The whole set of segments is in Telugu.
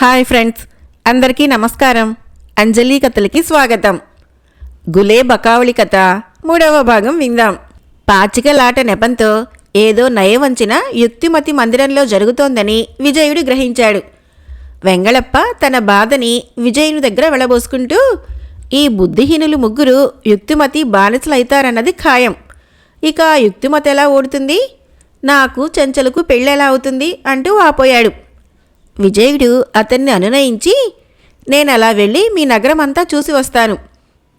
హాయ్ ఫ్రెండ్స్ అందరికీ నమస్కారం. అంజలి కథలకి స్వాగతం. గులే బకావళి కథ మూడవ భాగం విందాం. పాచికలాట నెపంతో ఏదో నయవంచిన యుక్తిమతి మందిరంలో జరుగుతోందని విజయుడు గ్రహించాడు. వెంగళప్ప తన బాధని విజయుని దగ్గర వెళ్ళబోసుకుంటూ ఈ బుద్ధిహీనులు ముగ్గురు యుక్తిమతి బానిసలైతారన్నది ఖాయం. ఇక యుక్తిమతి ఎలా ఓడుతుంది? నాకు చెంచలకు పెళ్ళెలా అవుతుంది? అంటూ వాపోయాడు విజయుడు అతన్ని అనునయించి నేను అలా వెళ్ళి మీ నగరం అంతా చూసి వస్తాను.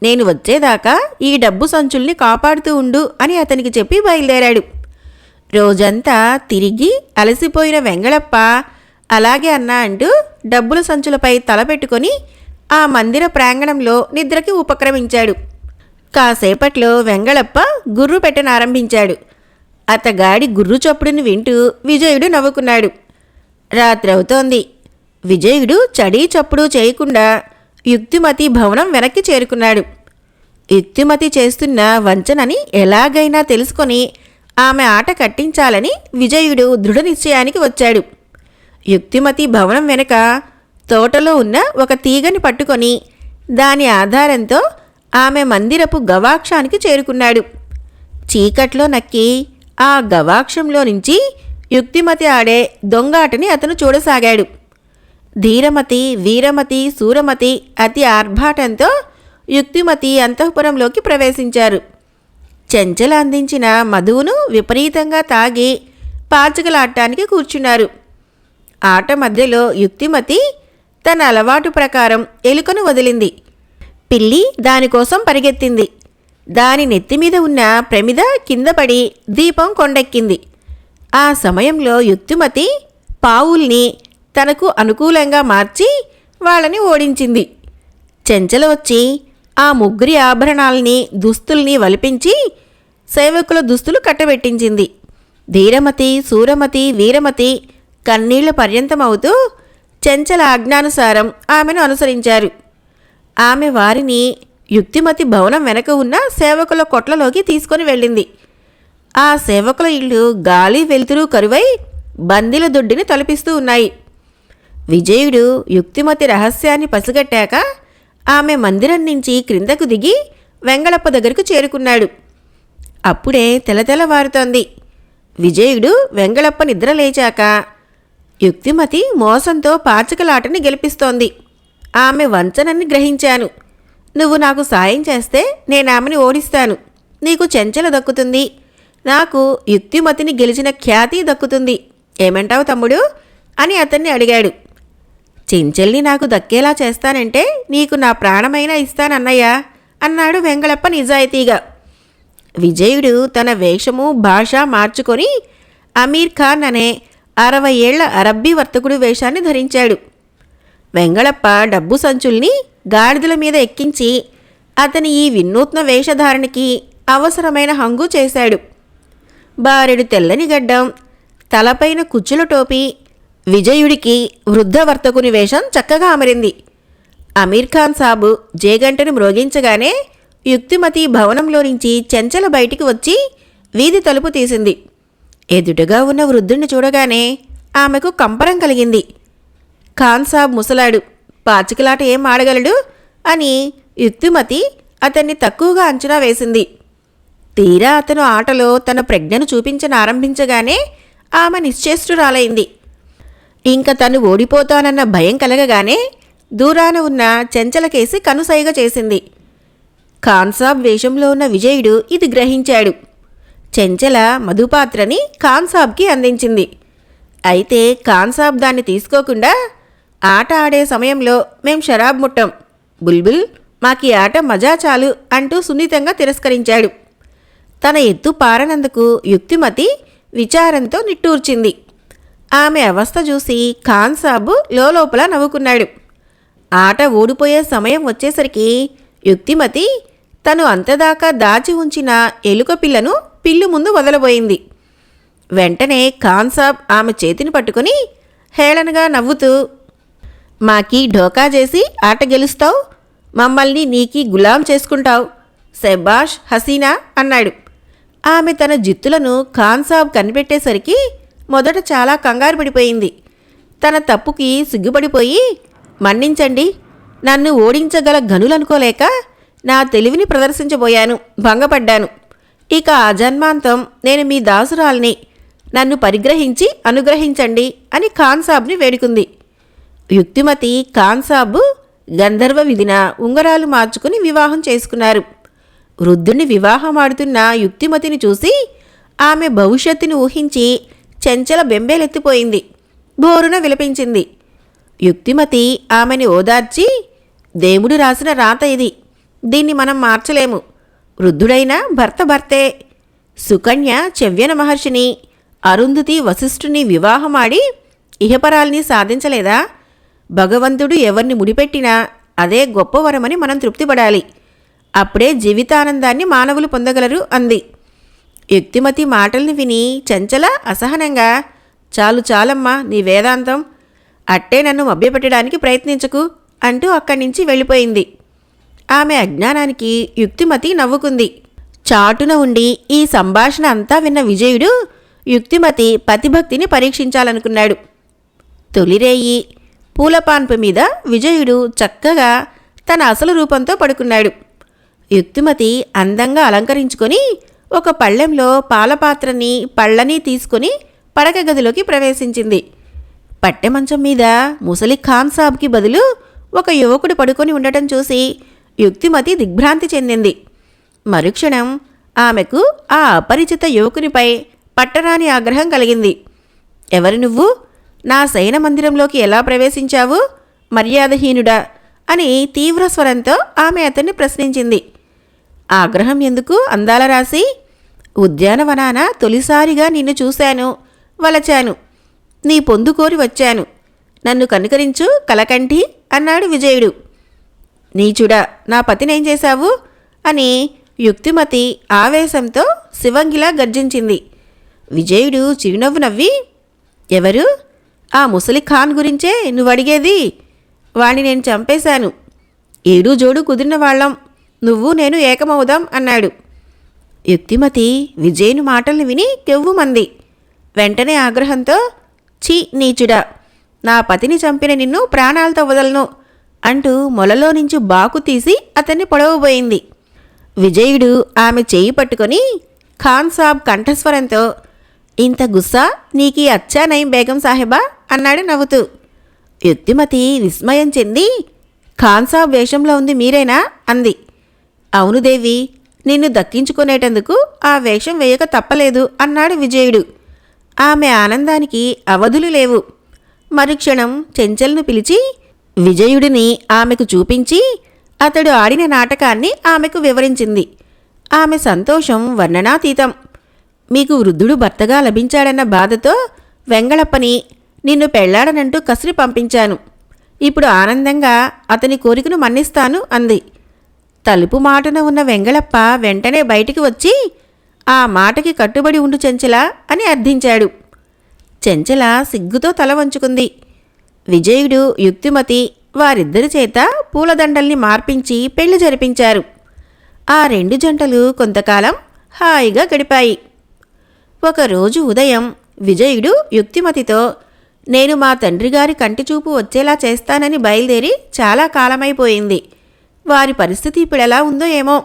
నేను వచ్చేదాకా ఈ డబ్బు సంచుల్ని కాపాడుతూ ఉండు అని అతనికి చెప్పి బయలుదేరాడు. రోజంతా తిరిగి అలసిపోయిన వెంగళప్ప అలాగే అన్నా అంటూ డబ్బుల సంచులపై తలపెట్టుకొని ఆ మందిర ప్రాంగణంలో నిద్రకి ఉపక్రమించాడు. కాసేపట్లో వెంగళప్ప గుర్రు పెట్టనారంభించాడు అతగాడి గుర్రు చప్పుడుని వింటూ విజయుడు నవ్వుకున్నాడు. రాత్రవుతోంది. విజయుడు చడీ చప్పుడు చేయకుండా యుక్తిమతి భవనం వెనక్కి చేరుకున్నాడు. యుక్తిమతి చేస్తున్న వంచనని ఎలాగైనా తెలుసుకొని ఆమె ఆట కట్టించాలని విజయుడు దృఢ నిశ్చయానికి వచ్చాడు. యుక్తిమతి భవనం వెనక తోటలో ఉన్న ఒక తీగని పట్టుకొని దాని ఆధారంతో ఆమె మందిరపు గవాక్షానికి చేరుకున్నాడు. చీకట్లో నక్కి ఆ గవాక్షంలో నుంచి యుక్తిమతి ఆడే దొంగాటని అతను చూడసాగాడు. ధీరమతి వీరమతి సూరమతి అతి ఆర్భాటంతో యుక్తిమతి అంతఃపురంలోకి ప్రవేశించారు. చెంచల అందించిన మధువును విపరీతంగా తాగి పాచకలాడటానికి కూర్చున్నారు. ఆట మధ్యలో యుక్తిమతి తన అలవాటు ప్రకారం ఎలుకను వదిలింది. పిల్లి దానికోసం పరిగెత్తింది. దాని నెత్తిమీద ఉన్న ప్రమిద కింద పడి దీపం కొండెక్కింది. ఆ సమయంలో యుక్తిమతి పావుల్ని తనకు అనుకూలంగా మార్చి వాళ్ళని ఓడించింది. చెంచల వచ్చి ఆ ముగ్గురి ఆభరణాల్ని దుస్తుల్ని వలిపించి సేవకుల దుస్తులు కట్టబెట్టించింది. ధీరమతి సూరమతి వీరమతి కన్నీళ్ళ పర్యంతమవుతూ చెంచల ఆజ్ఞానుసారం ఆమెను అనుసరించారు. ఆమె వారిని యుక్తిమతి భవనం వెనక ఉన్న సేవకుల కొట్లలోకి తీసుకొని వెళ్ళింది. ఆ సేవకుల ఇల్లు గాలి వెలుతురు కరువై బందీల దొడ్డిని తలపిస్తూ ఉన్నాయి. విజయుడు యుక్తిమతి రహస్యాన్ని పసిగట్టాక ఆమె మందిరం నుంచి క్రిందకు దిగి వెంగళప్ప దగ్గరకు చేరుకున్నాడు. అప్పుడే తెలతెలవారుతోంది విజయుడు వెంగళప్ప నిద్ర లేచాక యుక్తిమతి మోసంతో పాచకలాటని గెలిపిస్తోంది. ఆమె వంచనని గ్రహించాను. నువ్వు నాకు సాయం చేస్తే నేను ఆమెని ఓడిస్తాను. నీకు చెంచల దక్కుతుంది. నాకు యుక్తిమతిని గెలిచిన ఖ్యాతి దక్కుతుంది. ఏమంటావు తమ్ముడు? అని అతన్ని అడిగాడు. చెంచెల్ని నాకు దక్కేలా చేస్తానంటే నీకు నా ప్రాణమైనా ఇస్తానన్నయ్యా అన్నాడు వెంగళప్ప నిజాయితీగా. విజయుడు తన వేషము భాష మార్చుకొని అమీర్ ఖాన్ అనే అరవై ఏళ్ళ అరబ్బీ వర్తకుడు వేషాన్ని ధరించాడు. వెంగళప్ప డబ్బు సంచుల్ని గాడిదల మీద ఎక్కించి అతని ఈ వినూత్న వేషధారణకి అవసరమైన హంగు చేశాడు. బారెడు తెల్లని గడ్డం తలపైన కుచ్చుల టోపీ విజయుడికి వృద్ధ వర్తకుని వేషం చక్కగా అమరింది. అమీర్ ఖాన్ సాబు జేగంటను మ్రోగించగానే యుక్తిమతి భవనంలో నుంచి చెంచల బయటికి వచ్చి వీధి తలుపు తీసింది. ఎదుటగా ఉన్న వృద్ధుణ్ణి చూడగానే ఆమెకు కంపరం కలిగింది. ఖాన్ సాబ్ ముసలాడు పాచికలాట ఏం ఆడగలడు అని యుక్తిమతి అతన్ని తక్కువగా అంచనా వేసింది. తీరా అతను ఆటలో తన ప్రజ్ఞను చూపించనారంభించగానే ఆమె నిశ్చేష్టురాలైంది. ఇంక తను ఓడిపోతానన్న భయం కలగగానే దూరాన ఉన్న చెంచలకేసి కనుసైగ చేసింది. కాన్సాబ్ వేషంలో ఉన్న విజయుడు ఇది గ్రహించాడు. చెంచల మధుపాత్రని కాన్సాబ్కి అందించింది. అయితే కాన్సాబ్ దాన్ని తీసుకోకుండా ఆట ఆడే సమయంలో మేం షరాబ్ ముట్టం. బుల్బుల్ మాకి ఆట మజా చాలు అంటూ సున్నితంగా తిరస్కరించాడు. తన ఎత్తు పారనందుకు యుక్తిమతి విచారంతో నిట్టూర్చింది. ఆమె అవస్థ చూసి ఖాన్ సాబు లోపల నవ్వుకున్నాడు. ఆట ఓడిపోయే సమయం వచ్చేసరికి యుక్తిమతి తను అంతదాకా దాచి ఉంచిన ఎలుక పిల్లను పిల్లు ముందు వదలబోయింది. వెంటనే ఖాన్ సాబ్ ఆమె చేతిని పట్టుకుని హేళనగా నవ్వుతూ మాకి ఢోకా చేసి ఆట గెలుస్తావు? మమ్మల్ని నీకి గులాం చేసుకుంటావు? శబాష్ హసీనా? అన్నాడు. ఆమె తన జిత్తులను ఖాన్ సాబ్ కనిపెట్టేసరికి మొదట చాలా కంగారు పడిపోయింది. తన తప్పుకి సిగ్గుపడిపోయి మన్నించండి నన్ను ఓడించగల గనులనుకోలేక నా తెలివిని ప్రదర్శించబోయాను భంగపడ్డాను. ఇక ఆ జన్మాంతం నేను మీ దాసురాల్ని. నన్ను పరిగ్రహించి అనుగ్రహించండి అని ఖాన్సాబ్ని వేడుకుంది. యుక్తిమతి ఖాన్సాబు గంధర్వ విధిన ఉంగరాలు మార్చుకుని వివాహం చేసుకున్నారు. వృద్ధుణ్ణి వివాహమాడుతున్న యుక్తిమతిని చూసి ఆమె భవిష్యత్తుని ఊహించి చెంచల బెంబేలెత్తిపోయింది. బోరున విలపించింది. యుక్తిమతి ఆమెని ఓదార్చి దేవుడు రాసిన రాత ఇది. దీన్ని మనం మార్చలేము. వృద్ధుడైన భర్త భర్తే. సుకన్య చెవ్యన మహర్షిని అరుంధతి వశిష్ఠుని వివాహమాడి ఇహపరాల్ని సాధించలేదా? భగవంతుడు ఎవరిని ముడిపెట్టినా అదే గొప్ప వరమని మనం తృప్తిపడాలి. అప్పుడే జీవితానందాన్ని మానవులు పొందగలరు అంది. యుక్తిమతి మాటల్ని విని చంచల అసహనంగా చాలు చాలమ్మా నీ వేదాంతం. అట్టే నన్ను మభ్యపెట్టడానికి ప్రయత్నించకు అంటూ అక్కడి నుంచి వెళ్ళిపోయింది. ఆమె అజ్ఞానానికి యుక్తిమతి నవ్వుకుంది. చాటున ఉండి ఈ సంభాషణ అంతా విన్న విజయుడు యుక్తిమతి పతిభక్తిని పరీక్షించాలనుకున్నాడు. తొలిరేయి పూలపాన్పు మీద విజయుడు చక్కగా తన అసలు రూపంతో పడుకున్నాడు. యుక్తిమతి అందంగా అలంకరించుకొని ఒక పళ్ళెంలో పాలపాత్రని పళ్ళని తీసుకొని పడక గదిలోకి ప్రవేశించింది. పట్టె మంచం మీద ముసలి ఖాన్ సాబ్కి బదులు ఒక యువకుడు పడుకొని ఉండటం చూసి యుక్తిమతి దిగ్భ్రాంతి చెందింది. మరుక్షణం ఆమెకు ఆ అపరిచిత యువకునిపై పట్టరాని ఆగ్రహం కలిగింది. ఎవరు నువ్వు? నా శయన మందిరంలోకి ఎలా ప్రవేశించావు? మర్యాదహీనుడా అని తీవ్ర స్వరంతో ఆమె అతన్ని ప్రశ్నించింది. ఆగ్రహం ఎందుకు? అందాల రాసి ఉద్యానవనాన తొలిసారిగా నిన్ను చూశాను వలచాను. నీ పొందుకోరి వచ్చాను. నన్ను కనుకరించు కలకంఠి అన్నాడు విజయుడు. నీచుడా నా పతినేం చేశావు? అని యుక్తిమతి ఆవేశంతో శివంగిలా గర్జించింది. విజయుడు చిరునవ్వు నవ్వి ఎవరు? ఆ ముసలి ఖాన్ గురించే నువ్వు అడిగేది? వాణ్ణి నేను చంపేశాను. ఏడు జోడు కుదిరిన వాళ్ళం. నువ్వు నేను ఏకమవుదాం అన్నాడు. యుక్తిమతి విజయుని మాటల్ని విని కెవ్వుమంది. వెంటనే ఆగ్రహంతో ఛీ నీచుడా నా పతిని చంపిన నిన్ను ప్రాణాలతో వదలను అంటూ మొలలో నుంచి బాకు తీసి అతన్ని పొడవబోయింది. విజయుడు ఆమె చేయి పట్టుకొని ఖాన్ సాబ్ కంఠస్వరంతో ఇంత గుస్సా నీకీ అచ్చానయం బేగం సాహెబా అన్నాడు నవ్వుతూ. యుక్తిమతి విస్మయం చెంది ఖాన్ సాబ్ వేషంలో ఉంది మీరేనా? అంది. అవును దేవి నిన్ను దక్కించుకునేటందుకు ఆ వేషం వేయక తప్పలేదు అన్నాడు విజయుడు. ఆమె ఆనందానికి అవధులు లేవు. మరుక్షణం చెంచల్ను పిలిచి విజయుడిని ఆమెకు చూపించి అతడు ఆడిన నాటకాన్ని ఆమెకు వివరించింది. ఆమె సంతోషం వర్ణనాతీతం. మీకు వృద్ధుడు భర్తగా లభించాడన్న బాధతో వెంగళప్పని నిన్ను పెళ్ళాడనంటూ కసిరి పంపించాను. ఇప్పుడు ఆనందంగా అతని కోరికను మన్నిస్తాను అంది. తలుపు మాటన ఉన్న వెంగళప్ప వెంటనే బయటికి వచ్చి ఆ మాటకి కట్టుబడి ఉండు చెంచల అని అర్థించాడు. చెంచల సిగ్గుతో తల వంచుకుంది. విజయుడు యుక్తిమతి వారిద్దరి చేత పూలదండల్ని మార్పించి పెళ్ళి జరిపించారు. ఆ రెండు జంటలు కొంతకాలం హాయిగా గడిపాయి. ఒకరోజు ఉదయం విజయుడు యుక్తిమతితో నేను మా తండ్రిగారి కంటిచూపు వచ్చేలా చేస్తానని బయలుదేరి చాలా కాలమైపోయింది. వారి పరిస్థితి ఇప్పుడు ఎలా ఉందో ఏమో.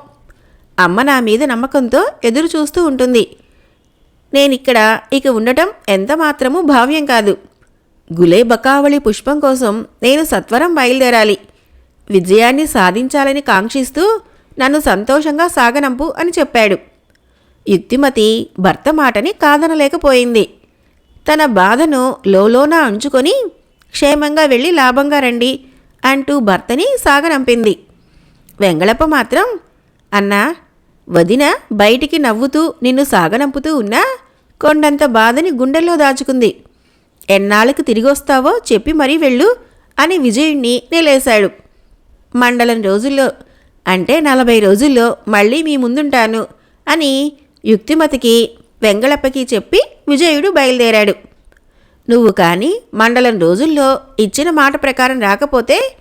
అమ్మ నా మీద నమ్మకంతో ఎదురు చూస్తూ ఉంటుంది. నేనిక్కడ ఇక ఉండటం ఎంత మాత్రమూ భావ్యం కాదు. గులే బకావళి పుష్పం కోసం నేను సత్వరం బయలుదేరాలి. విజయాన్ని సాధించాలని కాంక్షిస్తూ నన్ను సంతోషంగా సాగనంపు అని చెప్పాడు. యుక్తిమతి భర్త మాటని కాదనలేకపోయింది. తన బాధను లోలోన అంచుకొని క్షేమంగా వెళ్ళి లాభంగా రండి అంటూ భర్తని సాగనంపింది. వెంగళప్ప మాత్రం అన్నా వదిన బయటికి నవ్వుతూ నిన్ను సాగనంపుతూ ఉన్నా కొండంత బాధని గుండెల్లో దాచుకుంది. ఎన్నాళ్ళకి తిరిగొస్తావో చెప్పి మరీ వెళ్ళు అని విజయుణ్ణి నిలేశాడు. మండలం రోజుల్లో అంటే నలభై రోజుల్లో మళ్ళీ మీ ముందుంటాను అని యుక్తిమతికి వెంగళప్పకి చెప్పి విజయుడు బయలుదేరాడు. నువ్వు కానీ మండలం రోజుల్లో ఇచ్చిన మాట ప్రకారం రాకపోతే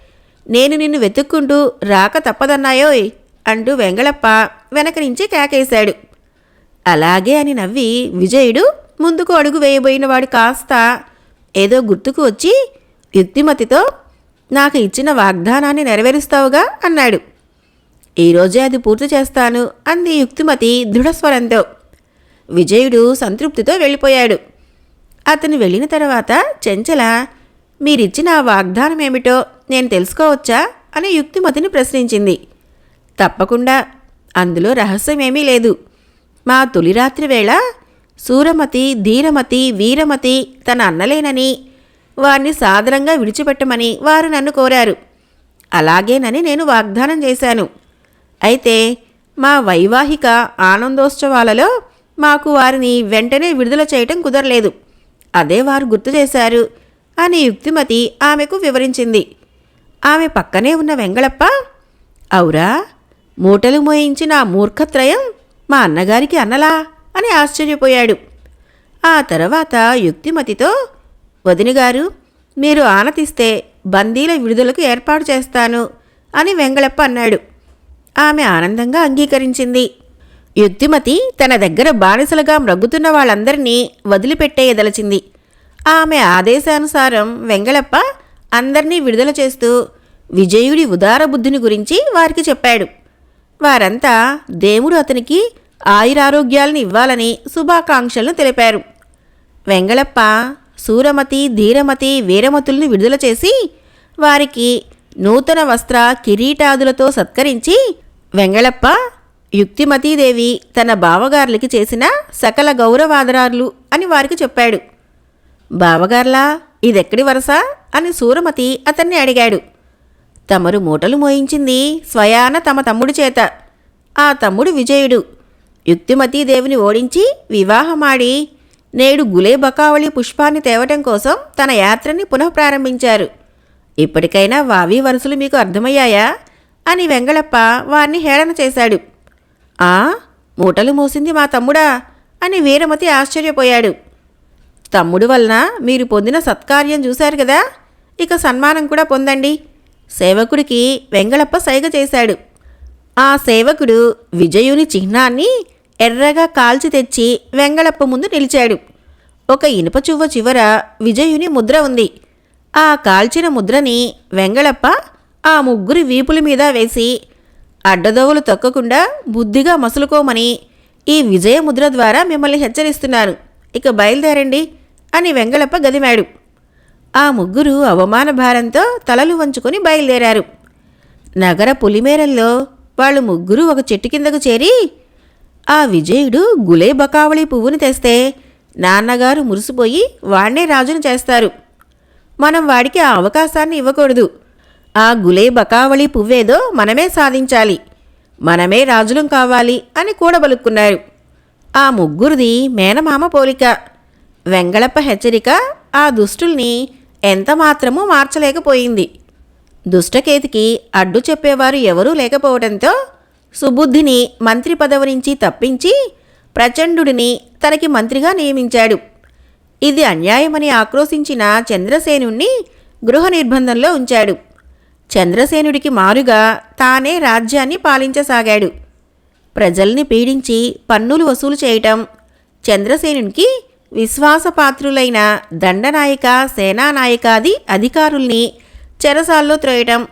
నేను నిన్ను వెతుక్కుంటూ రాక తప్పదన్నాయోయ్ అంటూ వెంగళప్ప వెనక నుంచి కేకేశాడు. అలాగే అని నవ్వి విజయుడు ముందుకు అడుగు వేయబోయినవాడు కాస్త ఏదో గుర్తుకు వచ్చి యుక్తిమతితో నాకు ఇచ్చిన వాగ్దానాన్ని నెరవేరుస్తావుగా అన్నాడు. ఈరోజే అది పూర్తి చేస్తాను అంది యుక్తిమతి దృఢస్వరంతో. విజయుడు సంతృప్తితో వెళ్ళిపోయాడు. అతను వెళ్ళిన తర్వాత చెంచల మీరిచ్చిన ఆ వాగ్దానం ఏమిటో నేను తెలుసుకోవచ్చా? అని యుక్తిమతిని ప్రశ్నించింది. తప్పకుండా. అందులో రహస్యమేమీ లేదు. మా తొలి రాత్రి వేళ సూరమతి ధీరమతి వీరమతి తన అన్నలేనని వారిని సాదరంగా విడిచిపెట్టమని వారు నన్ను కోరారు. అలాగేనని నేను వాగ్దానం చేశాను. అయితే మా వైవాహిక ఆనందోత్సవాలలో మాకు వారిని వెంటనే విడుదల చేయటం కుదరలేదు. అదే వారు గుర్తు చేశారు అని యుక్తిమతి ఆమెకు వివరించింది. ఆమె పక్కనే ఉన్న వెంగళప్ప అవురా మూటలు మోయించిన ఆ మూర్ఖత్రయం మా అన్నగారికి అన్నలా అని ఆశ్చర్యపోయాడు. ఆ తర్వాత యుక్తిమతితో వదినగారు మీరు ఆనతిస్తే బందీల విడుదలకు ఏర్పాటు చేస్తాను అని వెంగళప్ప అన్నాడు. ఆమె ఆనందంగా అంగీకరించింది. యుక్తిమతి తన దగ్గర బానిసలుగా మ్రగ్గుతున్న వాళ్ళందరినీ వదిలిపెట్టేయదలచింది. ఆమె ఆదేశానుసారం వెంగళప్ప అందరినీ విడుదల చేస్తూ విజయుడి ఉదార బుద్ధిని గురించి వారికి చెప్పాడు. వారంతా దేవుడు అతనికి ఆయురారోగ్యాలను ఇవ్వాలని శుభాకాంక్షలను తెలిపారు. వెంగళప్ప సూరమతి ధీరమతి వీరమతుల్ని విడుదల చేసి వారికి నూతన వస్త్ర కిరీటాదులతో సత్కరించి వెంగళప్ప యుక్తిమతీదేవి తన బావగారులకి చేసిన సకల గౌరవాదరాలు అని వారికి చెప్పాడు. బావగార్లా ఇదెక్కడి వరస? అని సూరమతి అతన్ని అడిగాడు. తమరు మూటలు మోయించింది స్వయాన తమ తమ్ముడి చేత. ఆ తమ్ముడు విజయుడు. యుక్తిమతీదేవిని ఓడించి వివాహమాడి. నేడు గులే బకావళి పుష్పాన్ని తేవటం కోసం తన యాత్రని పునఃప్రారంభించారు ఇప్పటికైనా వావి వరుసలు మీకు అర్థమయ్యాయా? అని వెంగళప్ప వారిని హేళన చేశాడు. ఆ? మూటలు మోసింది మా తమ్ముడా? అని వీరమతి ఆశ్చర్యపోయాడు. తమ్ముడు వలన మీరు పొందిన సత్కార్యం చూశారు కదా? ఇక సన్మానం కూడా పొందండి. సేవకుడికి వెంగళప్ప సైగ చేశాడు. ఆ సేవకుడు విజయుని చిహ్నాన్ని ఎర్రగా కాల్చి తెచ్చి వెంగళప్ప ముందు నిలిచాడు. ఒక ఇనుప చువ్వ చివర విజయుని ముద్ర ఉంది. ఆ కాల్చిన ముద్రని వెంగళప్ప ఆ ముగ్గురి వీపుల మీద వేసి అడ్డదోవలు తొక్కకుండా బుద్ధిగా మసులుకోమని ఈ విజయ ముద్ర ద్వారా మిమ్మల్ని హెచ్చరిస్తున్నాను ఇక బయలుదేరండి. అని వెంగళప్ప గదిమాడు. ఆ ముగ్గురు అవమాన భారంతో తలలు వంచుకొని బయలుదేరారు. నగర పులిమేరల్లో వాళ్ళు ముగ్గురు ఒక చెట్టు కిందకు చేరి ఆ విజయుడు గులే బకావళి పువ్వుని తెస్తే నాన్నగారు మురిసిపోయి వాణ్ణే రాజును చేస్తారు. మనం వాడికి ఆ అవకాశాన్ని ఇవ్వకూడదు. ఆ గులే బకావళి పువ్వేదో మనమే సాధించాలి. మనమే రాజులం కావాలి అని కూడబలుక్కున్నారు. ఆ ముగ్గురిది మేనమామ పోలిక. వెంగళప్ప హెచ్చరిక ఆ దుష్టుల్ని ఎంతమాత్రమూ మార్చలేకపోయింది. దుష్టకేతికి అడ్డు చెప్పేవారు ఎవరూ లేకపోవడంతో సుబుద్ధిని మంత్రి పదవి నుంచి తప్పించి ప్రచండుడిని తనకి మంత్రిగా నియమించాడు. ఇది అన్యాయమని ఆక్రోశించిన చంద్రసేనుణ్ణి గృహ నిర్బంధంలో ఉంచాడు. చంద్రసేనుడికి మారుగా తానే రాజ్యాన్ని పాలించసాగాడు. ప్రజల్ని పీడించి పన్నులు వసూలు చేయటం చంద్రసేనునికి విశ్వాసపాత్రులైన దండనాయక సేనానాయకాది అధికారుల్ని చెరసాల్లో త్రోయటం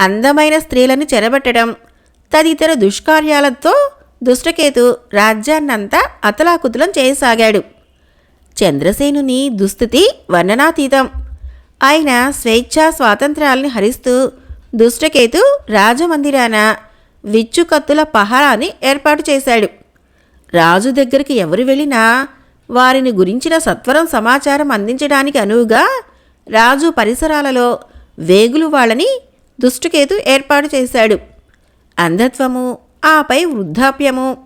అందమైన స్త్రీలను చెరబట్టడం తదితర దుష్కార్యాలతో దుష్టకేతు రాజ్యాన్నంతా అతలాకుతలం చేయసాగాడు. చంద్రసేనుని దుస్థితి వర్ణనాతీతం. ఆయన స్వేచ్ఛా స్వాతంత్రాల్ని హరిస్తూ దుష్టకేతు రాజమందిరాన విచ్చుకత్తుల పహారాన్ని ఏర్పాటు చేశాడు. రాజు దగ్గరికి ఎవరు వెళ్ళినా వారిని గురించిన సత్వరం సమాచారం అందించడానికి అనువుగా రాజు పరిసరాలలో వేగులు వాళ్ళని దుష్టుకేతు ఏర్పాటు చేశాడు. అంధత్వము ఆపై వృద్ధాప్యము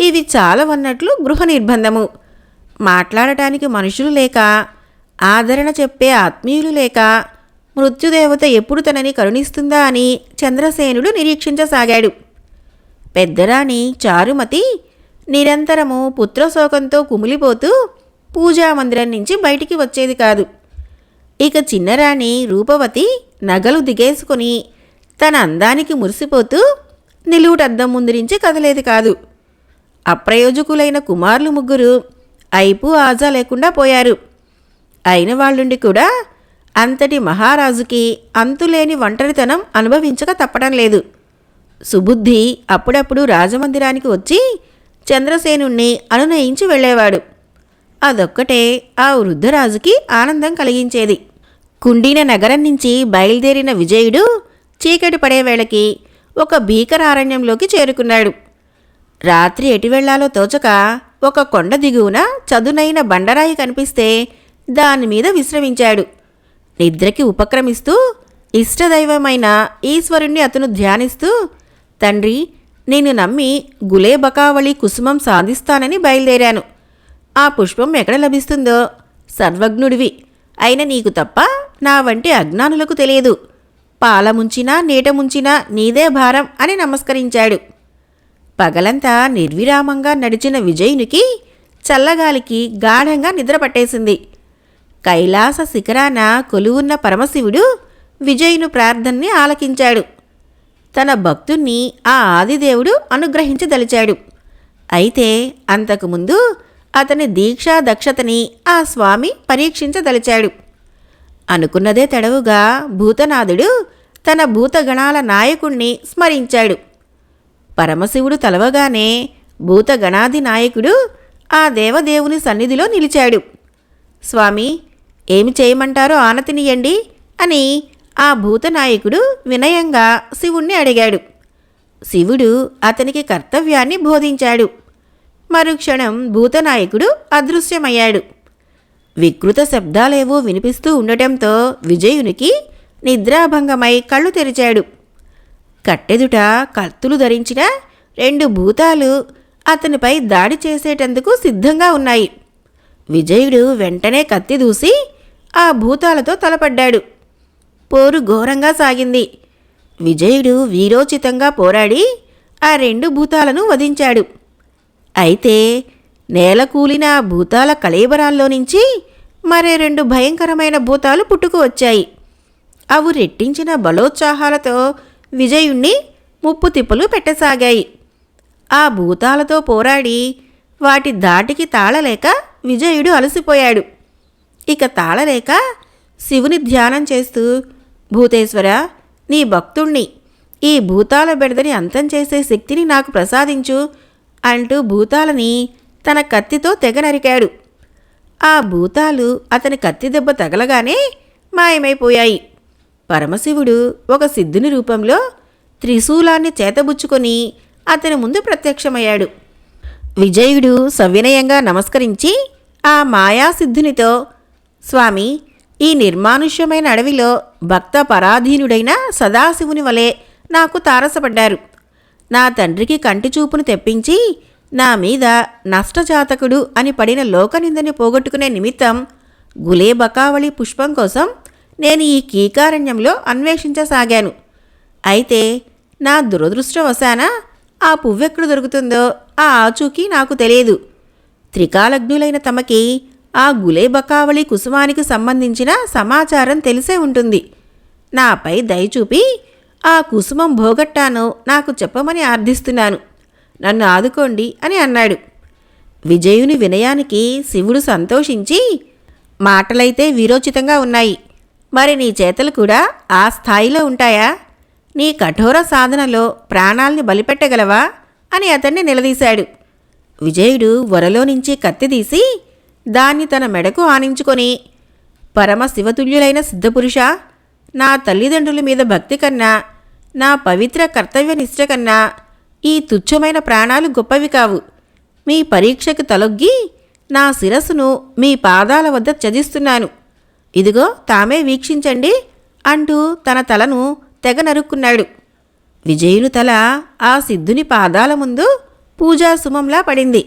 ఇవి చాలా ఉన్నట్లు గృహ నిర్బంధము. మాట్లాడటానికి మనుషులు లేక ఆదరణ చెప్పే ఆత్మీయులు లేక మృత్యుదేవత ఎప్పుడు తనని కరుణిస్తుందా అని చంద్రసేనుడు నిరీక్షించసాగాడు. పెద్దరాణి చారుమతి నిరంతరము పుత్రశోకంతో కుమిలిపోతూ పూజామందిరం నుంచి బయటికి వచ్చేది కాదు. ఇక చిన్నరాణి రూపవతి నగలు దిగేసుకుని తన అందానికి మురిసిపోతూ నిలువుటద్దం ముందు నుంచి కదలేది కాదు. అప్రయోజకులైన కుమారులు ముగ్గురు ఐపు ఆజా లేకుండా పోయారు. అయిన వాళ్ళుండి కూడా అంతటి మహారాజుకి అంతులేని ఒంటరితనం అనుభవించక తప్పడం లేదు. సుబుద్ధి అప్పుడప్పుడు రాజమందిరానికి వచ్చి చంద్రసేనుణ్ణి అనునయించి వెళ్ళేవాడు. అదొక్కటే ఆ వృద్ధరాజుకి ఆనందం కలిగించేది. కుండిన నగరం నుంచి బయలుదేరిన విజయుడు చీకటి పడే వేళకి ఒక భీకరారణ్యంలోకి చేరుకున్నాడు. రాత్రి ఎటు వెళ్ళాలో తోచక ఒక కొండ దిగువన చదునైన బండరాయి కనిపిస్తే దాని మీద విశ్రమించాడు. నిద్రకి ఉపక్రమిస్తూ ఇష్టదైవమైన ఈశ్వరుణ్ణి అతను ధ్యానిస్తూ తండ్రి నేను నమ్మి గులేబకావళి కుసుమం సాధిస్తానని బయలుదేరాను. ఆ పుష్పం ఎక్కడ లభిస్తుందో? సర్వజ్ఞుడివి. అయిన నీకు తప్ప నా వంటి అజ్ఞానులకు తెలియదు. పాలముంచినా నీట ముంచినా నీదే భారం అని నమస్కరించాడు. పగలంతా నిర్విరామంగా నడిచిన విజయునికి చల్లగాలికి గాఢంగా నిద్ర పట్టేసింది. కైలాస శిఖరాన కొలువున్న పరమశివుడు విజయును ప్రార్థనని ఆలకించాడు. తన భక్తుణ్ణి ఆ ఆదిదేవుడు అనుగ్రహించదలిచాడు. అయితే అంతకుముందు అతని దీక్షా దక్షతని ఆ స్వామి పరీక్షించదలిచాడు. అనుకున్నదే తడవుగా భూతనాథుడు తన భూతగణాల నాయకుణ్ణి స్మరించాడు. పరమశివుడు తలవగానే భూతగణాది నాయకుడు ఆ దేవదేవుని సన్నిధిలో నిలిచాడు. స్వామి ఏమి చేయమంటారో ఆనతినియండి అని ఆ భూతనాయకుడు వినయంగా శివుణ్ణి అడిగాడు. శివుడు అతనికి కర్తవ్యాన్ని బోధించాడు. మరుక్షణం భూతనాయకుడు అదృశ్యమయ్యాడు. వికృత శబ్దాలేవో వినిపిస్తూ ఉండటంతో విజయునికి నిద్రాభంగమై కళ్ళు తెరిచాడు. కట్టెదుట కత్తులు ధరించిన రెండు భూతాలు అతనిపై దాడి చేసేటందుకు సిద్ధంగా ఉన్నాయి. విజయుడు వెంటనే కత్తి దూసి ఆ భూతాలతో తలపడ్డాడు. పోరు ఘోరంగా సాగింది. విజయుడు వీరోచితంగా పోరాడి ఆ రెండు భూతాలను వధించాడు. అయితే నేల కూలిన ఆ భూతాల కళేబరాల్లో నుంచి మరే రెండు భయంకరమైన భూతాలు పుట్టుకు వచ్చాయి. అవి రెట్టించిన బలోత్సాహాలతో విజయుణ్ణి ముప్పు తిప్పలు పెట్టసాగాయి. ఆ భూతాలతో పోరాడి వాటి దాటికి తాళలేక విజయుడు అలసిపోయాడు. ఇక తాళలేక శివుని ధ్యానం చేస్తూ భూతేశ్వర నీ భక్తుణ్ణి ఈ భూతాల బెడదని అంతం చేసే శక్తిని నాకు ప్రసాదించు అంటూ భూతాలని తన కత్తితో తెగ నరికాడు. ఆ భూతాలు అతని కత్తి దెబ్బ తగలగానే మాయమైపోయాయి. పరమశివుడు ఒక సిద్ధుని రూపంలో త్రిశూలాన్ని చేతబుచ్చుకొని అతని ముందు ప్రత్యక్షమయ్యాడు. విజయుడు సవినయంగా నమస్కరించి ఆ మాయాసిద్ధునితో స్వామి ఈ నిర్మానుష్యమైన అడవిలో భక్త పరాధీనుడైన సదాశివుని వలె నాకు తారసపడ్డారు. నా తండ్రికి కంటి చూపును తెప్పించి నా మీద నష్టజాతకుడు అని పడిన లోకనిందని పోగొట్టుకునే నిమిత్తం గులేబకావళి పుష్పం కోసం నేను ఈ కీకారణ్యంలో అన్వేషించసాగాను. అయితే నా దురదృష్టవశాన ఆ పువ్వెక్కడ దొరుకుతుందో ఆ ఆచూకీ నాకు తెలియదు. త్రికాలగ్నులైన తమకి ఆ గులేబకావళి కుసుమానికి సంబంధించిన సమాచారం తెలిసే ఉంటుంది. నాపై దయచూపి ఆ కుసుమం భోగట్టాను నాకు చెప్పమని ఆర్థిస్తున్నాను నన్ను ఆదుకోండి అని అన్నాడు. విజయుని వినయానికి శివుడు సంతోషించి మాటలైతే వీరోచితంగా ఉన్నాయి. మరి నీ చేతలు కూడా ఆ స్థాయిలో ఉంటాయా? నీ కఠోర సాధనలో ప్రాణాల్ని బలిపెట్టగలవా? అని అతన్ని నిలదీశాడు. విజయుడు వరలో నుంచి కత్తిదీసి దాన్ని తన మెడకు ఆనించుకొని పరమ శివతుల్యులైన సిద్ధపురుష నా తల్లిదండ్రుల మీద భక్తి కన్నా నా పవిత్ర కర్తవ్య నిష్ట కన్నా ఈ తుచ్చమైన ప్రాణాలు గొప్పవి కావు. మీ పరీక్షకు తలొగ్గి నా శిరస్సును మీ పాదాల వద్ద త్యజిస్తున్నాను. ఇదిగో తామే వీక్షించండి అంటూ తన తలను తెగ నరుక్కున్నాడు. విజయుని తల ఆ సిద్ధుని పాదాల ముందు పూజా సుమంలా పడింది.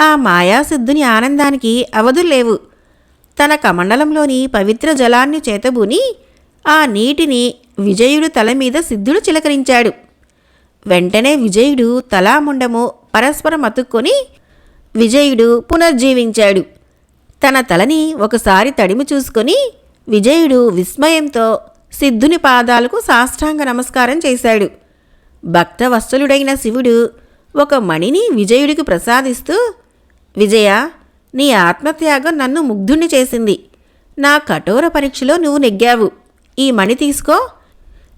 ఆ మాయాసిద్ధుని ఆనందానికి అవధులేవు తన కమండలంలోని పవిత్ర జలాన్ని చేతబూని ఆ నీటిని విజయుడు తల మీద సిద్ధుడు చిలకరించాడు. వెంటనే విజయుడు తలాముండము పరస్పరం అతుక్కొని విజయుడు పునర్జీవించాడు. తన తలని ఒకసారి తడిమి చూసుకొని విజయుడు విస్మయంతో సిద్ధుని పాదాలకు సాష్టాంగ నమస్కారం చేశాడు. భక్తవత్సలుడైన శివుడు ఒక మణిని విజయుడికి ప్రసాదిస్తూ విజయ నీ ఆత్మత్యాగం నన్ను ముగ్ధుణ్ణి చేసింది. నా కఠోర పరీక్షలో నువ్వు నెగ్గావు. ఈ మణి తీసుకో.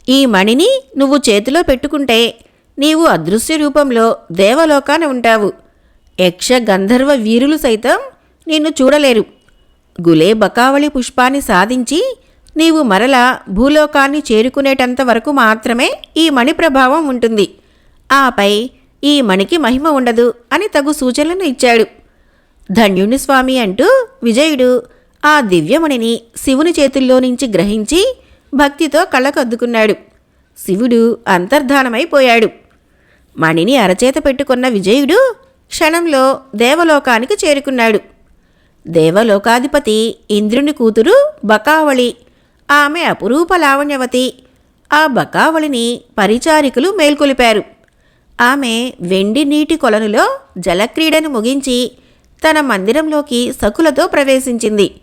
ఈ మణిని నువ్వు చేతిలో పెట్టుకుంటే నీవు అదృశ్య రూపంలో దేవలోకాన ఉంటావు. యక్ష గంధర్వ వీరులు సైతం నిన్ను చూడలేరు. గులే బకావళి పుష్పాన్ని సాధించి నీవు మరలా భూలోకాన్ని చేరుకునేటంత వరకు మాత్రమే ఈ మణి ప్రభావం ఉంటుంది. ఆపై ఈ మణికి మహిమ ఉండదు అని తగు సూచనలను ఇచ్చాడు. ధన్యుని స్వామి అంటూ విజయుడు ఆ దివ్యమణిని శివుని చేతుల్లో నుంచి గ్రహించి భక్తితో కళ్ళకద్దుకున్నాడు. శివుడు అంతర్ధానమైపోయాడు. మణిని అరచేత పెట్టుకున్న విజయుడు క్షణంలో దేవలోకానికి చేరుకున్నాడు. దేవలోకాధిపతి ఇంద్రుని కూతురు బకావళి ఆమె అపురూప లావణ్యవతి. ఆ బకావళిని పరిచారికులు మేల్కొలిపారు. ఆమె వెండి నీటి కొలనులో జలక్రీడను ముగించి తన మందిరంలోకి సకులతో ప్రవేశించింది.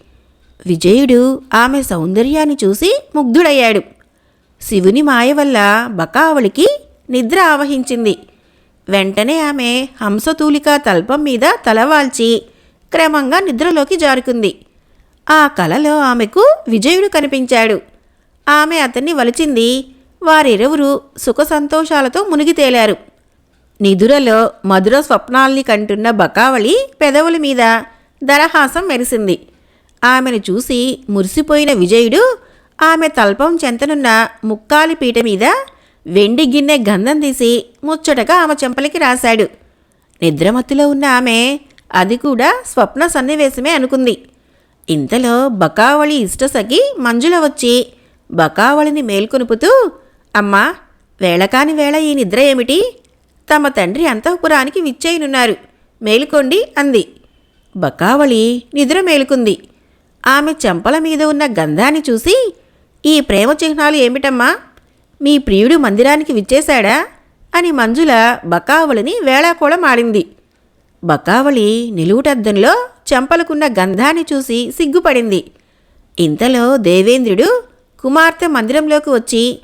విజయుడు ఆమె సౌందర్యాన్ని చూసి ముగ్ధుడయ్యాడు. శివుని మాయ వల్ల బకావళికి నిద్ర ఆవహించింది. వెంటనే ఆమె హంసతూలిక తల్పం మీద తలవాల్చి క్రమంగా నిద్రలోకి జారుకుంది. ఆ కలలో ఆమెకు విజయుడు కనిపించాడు. ఆమె అతన్ని వలిచింది. వారిరువురు సుఖ సంతోషాలతో మునిగి తేలారు. నిదురలో మధుర స్వప్నాల్ని కంటున్న బకావళి పెదవుల మీద దరహాసం మెరిసింది. ఆమెను చూసి మురిసిపోయిన విజయుడు ఆమె తల్పం చెంతనున్న ముక్కాలి పీట మీద వెండి గిన్నె గంధం తీసి ముచ్చటగా ఆమె చెంపలకి రాశాడు. నిద్రమత్తులో ఉన్న ఆమె అది కూడా స్వప్న సన్నివేశమే అనుకుంది. ఇంతలో బకావళి ఇష్టసఖి మంజుల వచ్చి బకావళిని మేల్కొనుపుతూ అమ్మా వేళకాని వేళ ఈ నిద్ర ఏమిటి? తమ తండ్రి అంతఃపురానికి విచ్చేయనున్నారు. మేలుకోండి అంది. బకావళి నిద్ర మేలుకుంది. ఆమె చెంపల మీద ఉన్న గంధాన్ని చూసి ఈ ప్రేమ చిహ్నాలు ఏమిటమ్మా? మీ ప్రియుడు మందిరానికి విచ్చేశాడా? అని మంజుల బకావళిని వేళాకోళం ఆడింది. బకావళి నిలువుటద్దంలో చెంపలకున్న గంధాన్ని చూసి సిగ్గుపడింది. ఇంతలో దేవేంద్రుడు కుమార్తె మందిరంలోకి వచ్చి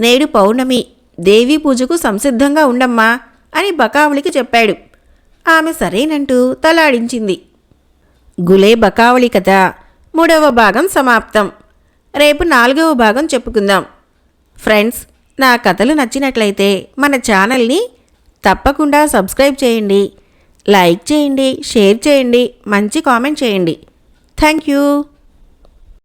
నేడు పౌర్ణమి దేవీ పూజకు సంసిద్ధంగా ఉండమ్మా అని బకావళికి చెప్పాడు. ఆమె సరేనంటూ తలాడించింది. గులే బకావళి కథ మూడవ భాగం సమాప్తం. రేపు నాలుగవ భాగం చెప్పుకుందాం. ఫ్రెండ్స్ నా కథలు నచ్చినట్లయితే మన ఛానల్ని తప్పకుండా సబ్స్క్రైబ్ చేయండి. లైక్ చేయండి షేర్ చేయండి మంచి కామెంట్ చేయండి. Thank you.